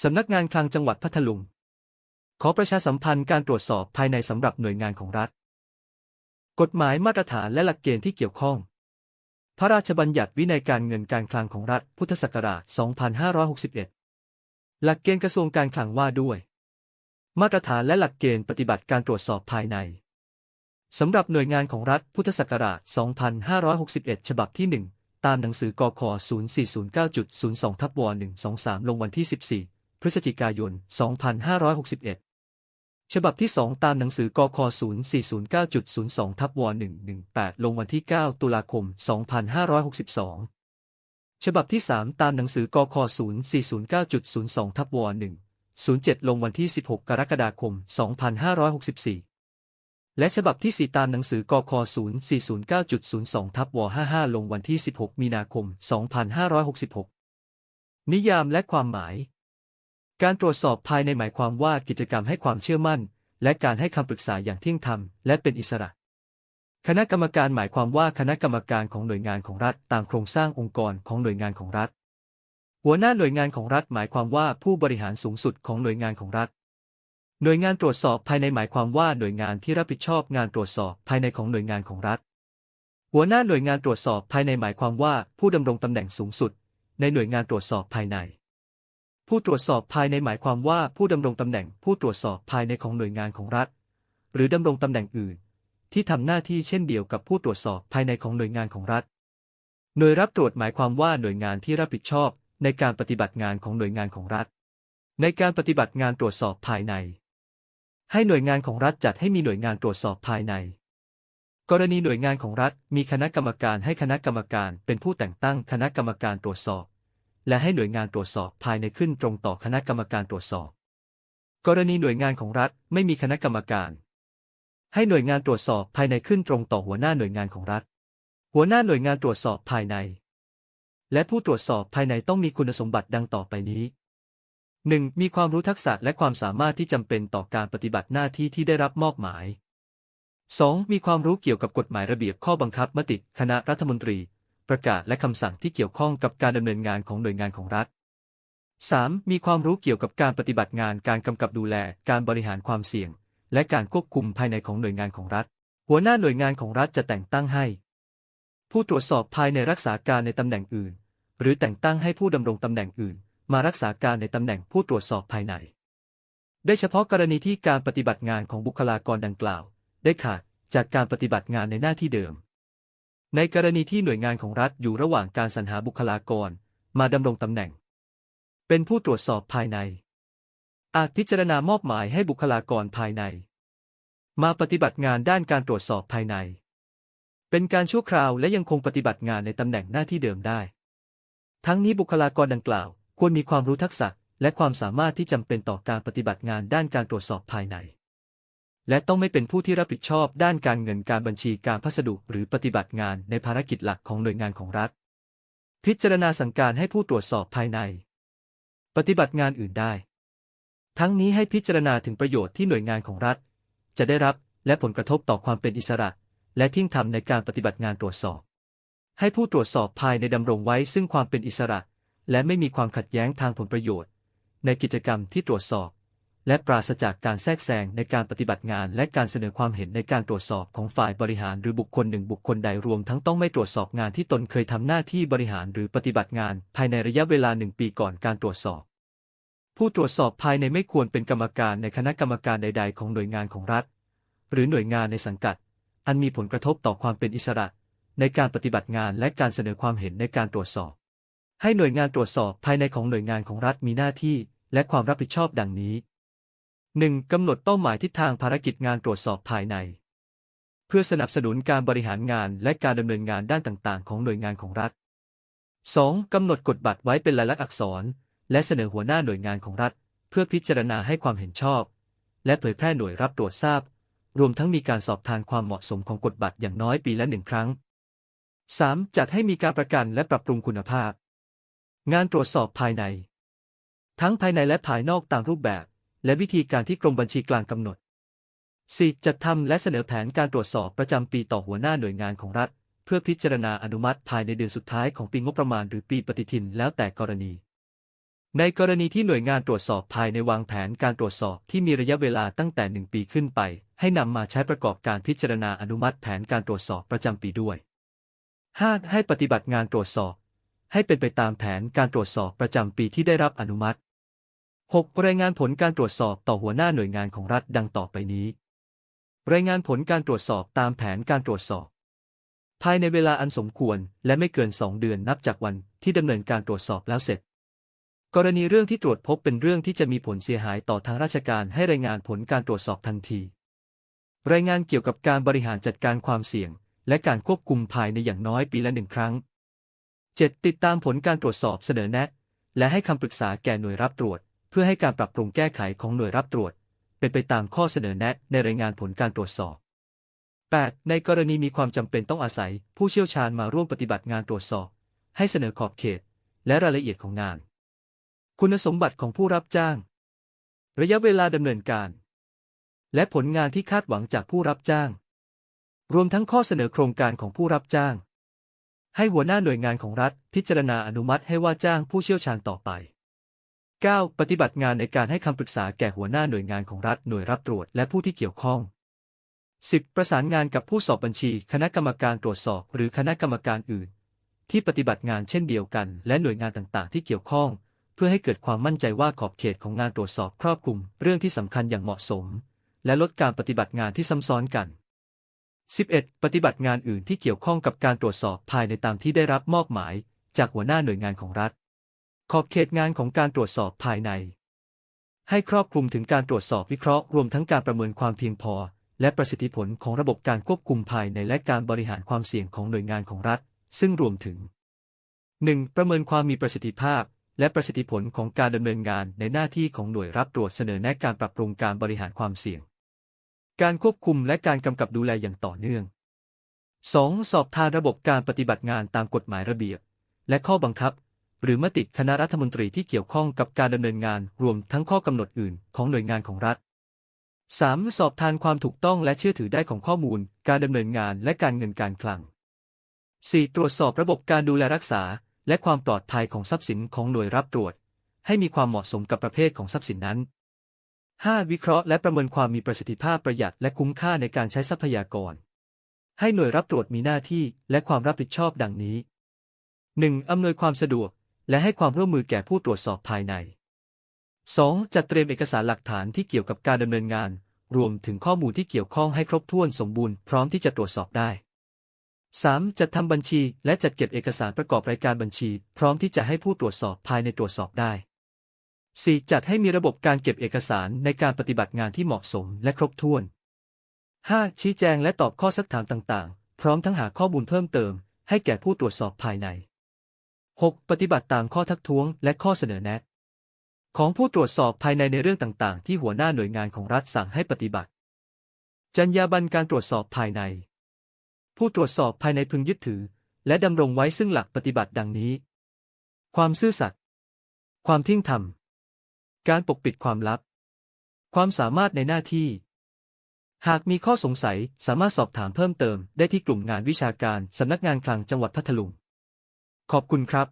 สำนักงานคลังจังหวัดพัทลุง ขอประชาสัมพันธ์การตรวจสอบภายในสำหรับหน่วยงานของรัฐ กฎหมายมาตรฐานและหลักเกณฑ์ที่เกี่ยวข้อง พระราชบัญญัติวินัยการเงินการคลังของรัฐ พุทธศักราช 2561 หลักเกณฑ์กระทรวงการคลังว่าด้วย มาตรฐานและหลักเกณฑ์ปฏิบัติการตรวจสอบภายในสำหรับหน่วยงานของรัฐพุทธศักราช 2561 ฉบับที่ 1 ตามหนังสือกค 0409.02ทับว123 ลงวันที่ 14 พฤศจิกายน 2561 ฉบับที่ 2 ตามหนังสือกค0409.02ทับว118 ลงวันที่ 9 ตุลาคม 2562 ฉบับที่ 3 ตามหนังสือกค0409.02ทับว107 ลงวันที่ 16 กรกฎาคม 2564 และฉบับที่ 4 ตามหนังสือกค0409.02ทับว55 ลงวันที่ 16 มีนาคม 2566 นิยามและความหมาย การตรวจสอบภายในหมายความว่ากิจกรรมให้ความเชื่อมั่น และการให้คำปรึกษาอย่างเที่ยงธรรมและเป็นอิสระ คณะกรรมการหมายความว่าคณะกรรมการของหน่วยงานของรัฐตามโครงสร้างองค์กรของหน่วยงานของรัฐ หัวหน้าหน่วยงานของรัฐหมายความว่าผู้บริหารสูงสุดของหน่วยงานของรัฐ หน่วยงานตรวจสอบภายในหมายความว่าหน่วยงานที่รับผิดชอบงานตรวจสอบภายในของหน่วยงานของรัฐ หัวหน้าหน่วยงานตรวจสอบภายในหมายความว่าผู้ดำรงตำแหน่งสูงสุด ในหน่วยงานตรวจสอบภายใน ผู้ตรวจสอบภายในหมายความว่าผู้ดำรงตำแหน่งผู้ตรวจสอบภายในของหน่วยงานของรัฐ หรือดำรงตำแหน่งอื่น ที่ทำหน้าที่เช่นเดียวกับผู้ตรวจสอบภายในของหน่วยงานของรัฐ หน่วยรับตรวจหมายความว่าหน่วยงานที่รับผิดชอบในการปฏิบัติงานของหน่วยงานของรัฐ ในการปฏิบัติงานตรวจสอบภายใน ให้หน่วยงานของรัฐจัดให้มีหน่วยงานตรวจสอบภายใน กรณีหน่วยงานของรัฐ มีคณะกรรมการให้คณะกรรมการเป็นผู้แต่งตั้งคณะกรรมการตรวจสอบ และให้หน่วยงานตรวจสอบภายในขึ้นตรงต่อคณะกรรมการตรวจสอบ กรณีหน่วยงานของรัฐไม่มีคณะกรรมการ ให้หน่วยงานตรวจสอบภายในขึ้นตรงต่อหัวหน้าหน่วยงานของรัฐ หัวหน้าหน่วยงานตรวจสอบภายใน และผู้ตรวจสอบภายในต้องมีคุณสมบัติดังต่อไปนี้ 1. มีความรู้ทักษะและความสามารถที่จำเป็นต่อการปฏิบัติหน้าที่ที่ได้รับมอบหมาย 2. มีความรู้เกี่ยวกับกฎหมายระเบียบข้อบังคับมติคณะรัฐมนตรี ประกาศและคำสั่งที่เกี่ยวข้องกับการดำเนินงานของหน่วยงานของรัฐ 3. มีความรู้เกี่ยวกับการปฏิบัติงานการกำกับดูแล การบริหารความเสี่ยง และการควบคุมภายในของหน่วยงานของรัฐ หัวหน้าหน่วยงานของรัฐจะแต่งตั้งให้ ผู้ตรวจสอบภายในรักษาการในตำแหน่งอื่น หรือแต่งตั้งให้ผู้ดำรงตำแหน่งอื่น มารักษาการในตำแหน่งผู้ตรวจสอบภายใน ได้เฉพาะกรณีที่การปฏิบัติงานของบุคลากรดังกล่าว ได้ขาดจากการปฏิบัติงานในหน้าที่เดิม ในกรณีที่หน่วยงานของรัฐอยู่ระหว่างการสรรหาบุคลากร มาดำรงตำแหน่ง เป็นผู้ตรวจสอบภายใน อาจพิจารณามอบหมายให้บุคลากรภายใน มาปฏิบัติงานด้านการตรวจสอบภายใน เป็นการชั่วคราวและยังคงปฏิบัติงานในตำแหน่งหน้าที่เดิมได้ ทั้งนี้บุคลากรดังกล่าว ควรมีความรู้ทักษะและความสามารถที่จำเป็นต่อการปฏิบัติงานด้านการตรวจสอบภายใน และต้องไม่เป็นผู้ที่รับผิดชอบด้านการเงินการบัญชีการพัสดุหรือปฏิบัติงานในภารกิจหลักของหน่วยงานของรัฐ พิจารณาสั่งการให้ผู้ตรวจสอบภายใน ปฏิบัติงานอื่นได้ ทั้งนี้ให้พิจารณาถึงประโยชน์ที่หน่วยงานของรัฐ จะได้รับและผลกระทบต่อความเป็นอิสระ และที่ยงธรรมในการปฏิบัติงานตรวจสอบ ให้ผู้ตรวจสอบภายในดำรงไว้ซึ่งความเป็นอิสระ และไม่มีความขัดแย้งทางผลประโยชน์ ในกิจกรรมที่ตรวจสอบ และปราศจากการแทรกแซงในการปฏิบัติงาน และการเสนอความเห็นในการตรวจสอบของฝ่ายบริหารหรือบุคคลหนึ่งบุคคลใดรวมทั้งต้องไม่ตรวจสอบงานที่ตนเคยทำหน้าที่บริหารหรือปฏิบัติงาน ภายในระยะเวลาหนึ่งปีก่อนการตรวจสอบ ผู้ตรวจสอบภายในไม่ควรเป็นกรรมการในคณะกรรมการใด ๆ ของหน่วยงานของรัฐ หรือหน่วยงานในสังกัด อันมีผลกระทบต่อความเป็นอิสระ ในการปฏิบัติงานและการเสนอความเห็นในการตรวจสอบ ให้หน่วยงานตรวจสอบภายในของหน่วยงานของรัฐมีหน้าที่ และความรับผิดชอบดังนี้ 1. กำหนดเป้าหมายทิศทางภารกิจงานตรวจสอบภายใน เพื่อสนับสนุนการบริหารงานและการดำเนินงานด้านต่างๆ ของหน่วยงานของรัฐ 2. กำหนดกฎบัตรไว้เป็นลายลักษณ์อักษร และเสนอหัวหน้าหน่วยงานของรัฐ เพื่อพิจารณาให้ความเห็นชอบ และเผยแพร่หน่วยรับตรวจทราบ รวมทั้งมีการสอบทานความเหมาะสมของกฎบัตรอย่างน้อยปีละหนึ่งครั้ง 3. จัดให้มีการประกันและปรับปรุงคุณภาพ งานตรวจสอบภายใน ทั้งภายในและภายนอกตามรูปแบบ และวิธีการที่กรมบัญชีกลางกำหนด 4. จัดทำและเสนอแผนการตรวจสอบประจำปีต่อหัวหน้าหน่วยงานของรัฐ เพื่อพิจารณาอนุมัติภายในเดือนสุดท้ายของปีงบประมาณหรือปีปฏิทินแล้วแต่กรณี ในกรณีที่หน่วยงานตรวจสอบภายในวางแผนการตรวจสอบที่มีระยะเวลาตั้งแต่ 1 ปีขึ้นไป ให้นำมาใช้ประกอบการพิจารณาอนุมัติแผนการตรวจสอบประจำปีด้วย 5. ให้ปฏิบัติงานตรวจสอบ ให้เป็นไปตามแผนการตรวจสอบประจำปีที่ได้รับอนุมัติ 6. รายงานผลการตรวจสอบต่อหัวหน้าหน่วยงานของรัฐดังต่อไปนี้ รายงานผลการตรวจสอบตามแผนการตรวจสอบ ภายในเวลาอันสมควรและไม่เกิน 2 เดือนนับจากวันที่ดำเนินการตรวจสอบแล้วเสร็จ กรณีเรื่องที่ตรวจพบเป็นเรื่องที่จะมีผลเสียหายต่อทางราชการให้รายงานผลการตรวจสอบทันที รายงานเกี่ยวกับการบริหารจัดการความเสี่ยง และการควบคุมภายในอย่างน้อยปีละหนึ่งครั้ง 7. ติดตามผลการตรวจสอบเสนอแนะ และให้คำปรึกษาแก่หน่วยรับตรวจ เพื่อให้การปรับปรุงแก้ไขของหน่วยรับตรวจ เป็นไปตามข้อเสนอแนะในรายงานผลการตรวจสอบ 8. ในกรณีมีความจำเป็นต้องอาศัยผู้เชี่ยวชาญมาร่วมปฏิบัติงานตรวจสอบ ให้เสนอขอบเขต และรายละเอียดของงาน คุณสมบัติของผู้รับจ้าง ระยะเวลาดำเนินการ และผลงานที่คาดหวังจากผู้รับจ้าง รวมทั้งข้อเสนอโครงการของผู้รับจ้าง ให้หัวหน้าหน่วยงานของรัฐพิจารณาอนุมัติให้ว่าจ้างผู้เชี่ยวชาญต่อไป 9. ปฏิบัติงานในการให้คำปรึกษาแก่หัวหน้าหน่วยงานของรัฐหน่วยรับตรวจและผู้ที่เกี่ยวข้อง 10. ประสานงานกับผู้สอบบัญชี คณะกรรมการตรวจสอบ หรือคณะกรรมการอื่น ที่ปฏิบัติงานเช่นเดียวกัน และหน่วยงานต่างๆ ที่เกี่ยวข้อง เพื่อให้เกิดความมั่นใจว่าขอบเขตของงานตรวจสอบครอบคลุม เรื่องที่สำคัญอย่างเหมาะสม และลดการปฏิบัติงานที่ซ้ำซ้อนกัน 11. ปฏิบัติงานอื่นที่เกี่ยวข้องกับการตรวจสอบภายในตามที่ได้รับมอบหมาย จากหัวหน้าหน่วยงานของรัฐ ขอบเขตงานของการตรวจสอบภายใน ให้ครอบคลุมถึงการตรวจสอบวิเคราะห์รวมทั้งการประเมินความเพียงพอ และประสิทธิผลของระบบการควบคุมภายในและการบริหารความเสี่ยงของหน่วยงานของรัฐ ซึ่งรวมถึง 1. ประเมินความมีประสิทธิภาพ และประสิทธิผลของการดำเนินงานในหน้าที่ของหน่วยรับตรวจเสนอแนะการปรับปรุงการบริหารความเสี่ยง การควบคุมและการกำกับดูแลอย่างต่อเนื่อง 2. สอบทานระบบการปฏิบัติงานตามกฎหมายระเบียบ และข้อบังคับ หรือมติคณะรัฐมนตรีที่เกี่ยวข้องกับการดำเนินงานรวมทั้งข้อกำหนดอื่นของหน่วยงานของรัฐ 3. สอบทานความถูกต้องและเชื่อถือได้ของข้อมูล การดำเนินงานและการเงินการคลัง 4. ตรวจสอบระบบการดูแลรักษา และความปลอดภัยของทรัพย์สินของหน่วยรับตรวจ ให้มีความเหมาะสมกับประเภทของทรัพย์สินนั้น 5. วิเคราะห์และประเมินความมีประสิทธิภาพประหยัดและคุ้มค่าในการใช้ทรัพยากร ให้หน่วยรับตรวจมีหน้าที่และความรับผิดชอบดังนี้ 1. อำนวยความสะดวก และให้ความร่วมมือแก่ผู้ตรวจสอบภายใน 2. จัดเตรียมเอกสารหลักฐานที่เกี่ยวกับการดำเนินงาน รวมถึงข้อมูลที่เกี่ยวข้องให้ครบถ้วนสมบูรณ์พร้อมที่จะตรวจสอบได้ 3. จัดทำบัญชีและจัดเก็บเอกสารประกอบรายการบัญชี พร้อมที่จะให้ผู้ตรวจสอบภายในตรวจสอบได้ 4. จัดให้มีระบบการเก็บเอกสารในการปฏิบัติงานที่เหมาะสมและครบถ้วน 5. ชี้แจงและตอบข้อสักถามต่างๆ พร้อมทั้งหาข้อมูลเพิ่มเติม ให้แก่ผู้ตรวจสอบภายใน 6. ปฏิบัติตามข้อทักท้วงและข้อเสนอแนะ ของผู้ตรวจสอบภายในในเรื่องต่าง ๆ ที่หัวหน้าหน่วยงานของรัฐสั่งให้ปฏิบัติ จรรยาบรรณการตรวจสอบภายใน ผู้ตรวจสอบภายในพึงยึดถือ และดำรงไว้ซึ่งหลักปฏิบัติดังนี้ ความซื่อสัตย์ ความทิ้งธรรม การปกปิดความลับ ความสามารถในหน้าที่ หากมีข้อสงสัยสามารถสอบถามเพิ่มเติมได้ที่กลุ่มงานวิชาการสำนักงานคลังจังหวัดพัทลุง ขอบคุณครับ